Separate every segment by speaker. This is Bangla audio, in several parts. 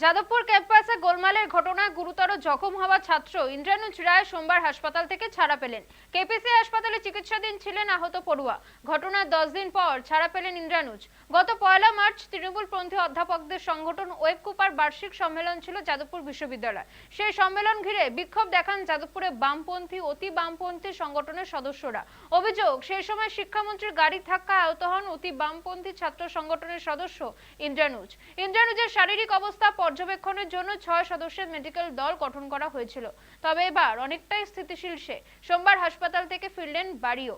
Speaker 1: যাদবপুর ক্যাম্পাসে গোলমালের ঘটনায় গুরুতর জখম হওয়া ছাত্র ইন্দ্রানুজ রায় সোমবার হাসপাতাল থেকে ছাড়া পেলেন। কেপিসি হাসপাতালে চিকিৎসাধীন ছিলেন আহত পড়ুয়া। ঘটনার দশ দিন পর ছাড়া পেলেন ইন্দ্রানুজ গত পয়লা মার্চ তৃণমূলপন্থী অধ্যাপকদের সংগঠন ওয়েব কুপার বার্ষিক সম্মেলন ছিল যাদবপুর বিশ্ববিদ্যালয়। সেই সম্মেলন ঘিরে বিক্ষোভ দেখান যাদবপুরে বামপন্থী, অতি বামপন্থী সংগঠনের সদস্যরা। অভিযোগ, সেই সময় শিক্ষামন্ত্রীর গাড়ি ধাক্কা আহত হন অতি বামপন্থী ছাত্র সংগঠনের সদস্য ইন্দ্রানুজ ইন্দ্রানুজের শারীরিক অবস্থা পর্যবেক্ষণের জন্য ছয় সদস্যের মেডিকেল দল গঠন করা হয়েছিল। তবে এবার অনেকটাই স্থিতিশীল সে। সোমবার হাসপাতাল থেকে ফিরলেন বাড়িও।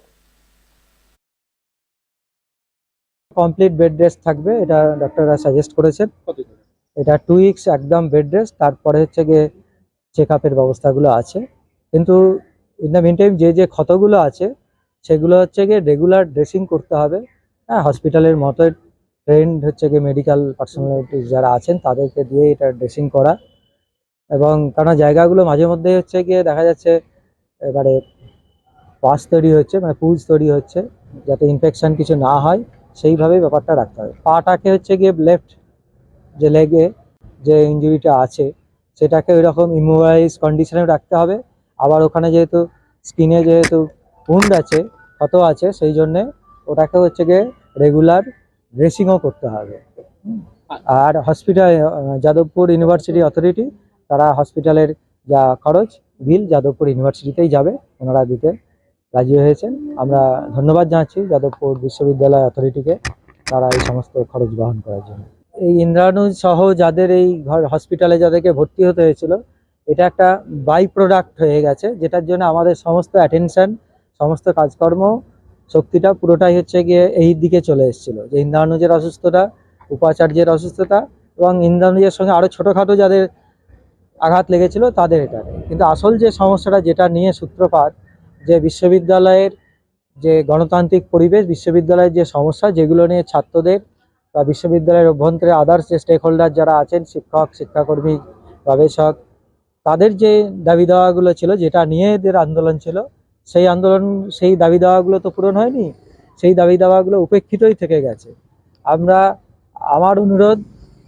Speaker 2: কমপ্লিট বেড রেস্ট থাকবে এটা ডক্টররা সাজেস্ট করেছেন। এটা টু উইকস একদম বেড রেস্ট তারপরে হচ্ছে গিয়ে চেক আপের ব্যবস্থাগুলো আছে। কিন্তু ইন দ্য মিন টাইম যে যে ক্ষতগুলো আছে সেগুলো হচ্ছে গিয়ে রেগুলার ড্রেসিং করতে হবে। হ্যাঁ হসপিটালের মতো ট্রেন্ড হচ্ছে গিয়ে মেডিকেল পার্সোনালিটি যারা আছেন, তাদেরকে দিয়ে এটা ড্রেসিং করা। এবং কারণ জায়গাগুলো মাঝে মধ্যে হচ্ছে গিয়ে দেখা যাচ্ছে, এবারে পাস তৈরি হচ্ছে মানে পুজ তৈরি হচ্ছে, যাতে ইনফেকশন কিছু না হয়, সেইভাবেই ব্যাপারটা রাখতে হবে। পাটাকে হচ্ছে গিয়ে লেফট যে লেগে যে ইঞ্জুরিটা আছে, সেটাকে ওই রকম ইমোবাইজ কন্ডিশনে রাখতে হবে। আবার ওখানে যেহেতু স্কিনে যেহেতু উন্ড আছে, ক্ষত আছে, সেই জন্যে ওটাকে হচ্ছে গিয়ে রেগুলার ড্রেসিংও করতে হবে। আর হসপিটাল যাদবপুর ইউনিভার্সিটি অথরিটি তারা হসপিটালের যা খরচ বিল যাদবপুর ইউনিভার্সিটিতেই যাবে ওনারা দিতে রাজি হয়েছেন। আমরা ধন্যবাদ জানাচ্ছি যাদবপুর বিশ্ববিদ্যালয় অথরিটিকে তারা এই সমস্ত খরচ বহন করার জন্য। এই ইন্দ্রাণু সহ যাদের এই ঘর হসপিটালে যাদেরকে ভর্তি হতে হয়েছিল এটা একটা বাই প্রোডাক্ট হয়ে গেছে যেটার জন্য আমাদের সমস্ত অ্যাটেনশন সমস্ত কাজকর্ম শক্তিটা পুরোটাই হচ্ছে গিয়ে এই দিকে চলে এসেছিল। যে ইন্দ্রাণুজের অসুস্থতা, উপাচার্যের অসুস্থতা এবং ইন্দ্রানুজের সঙ্গে আরও ছোটোখাটো যাদের আঘাত লেগেছিল তাদের এটা। কিন্তু আসল যে সমস্যাটা যেটা নিয়ে সূত্রপাত, যে বিশ্ববিদ্যালয়ের যে গণতান্ত্রিক পরিবেশ, বিশ্ববিদ্যালয়ের যে সমস্যা, যেগুলো নিয়ে ছাত্রদের বা বিশ্ববিদ্যালয়ের অভ্যন্তরে আদার্স যে স্টেক হোল্ডার যারা আছেন, শিক্ষক, শিক্ষাকর্মী, গবেষক, তাদের যে দাবি দাওয়াগুলো ছিল, যেটা নিয়ে এদের আন্দোলন ছিল সেই আন্দোলন, সেই দাবি দাওয়াগুলো তো পূরণ হয়নি, সেই দাবি দাওয়াগুলো উপেক্ষিতই থেকে গেছে। আমরা, আমার অনুরোধ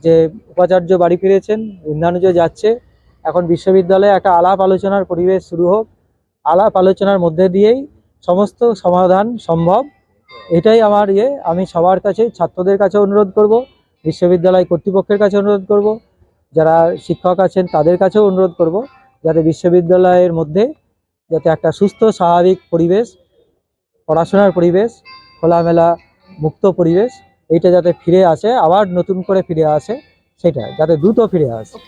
Speaker 2: যে উপাচার্য বাড়ি ফিরেছেন, ইন্দ্রানুজ যাচ্ছে, এখন বিশ্ববিদ্যালয়ে একটা আলাপ আলোচনার পরিবেশ শুরু হোক। আলাপ আলোচনার মধ্যে দিয়েই সমস্ত সমাধান সম্ভব। এটাই আমার ইয়ে আমি সবার কাছে, ছাত্রদের কাছে অনুরোধ করব, বিশ্ববিদ্যালয় কর্তৃপক্ষের কাছে অনুরোধ করব, যারা শিক্ষক আছেন তাদের কাছেও অনুরোধ করব, যাতে বিশ্ববিদ্যালয়ের মধ্যে যাতে একটা সুস্থ, স্বাভাবিক পরিবেশ, পড়াশোনার পরিবেশ, খোলামেলা, মুক্ত পরিবেশ, এইটা যাতে ফিরে আসে, আবার নতুন করে ফিরে আসে সেটা যাতে দ্রুত ফিরে আসে।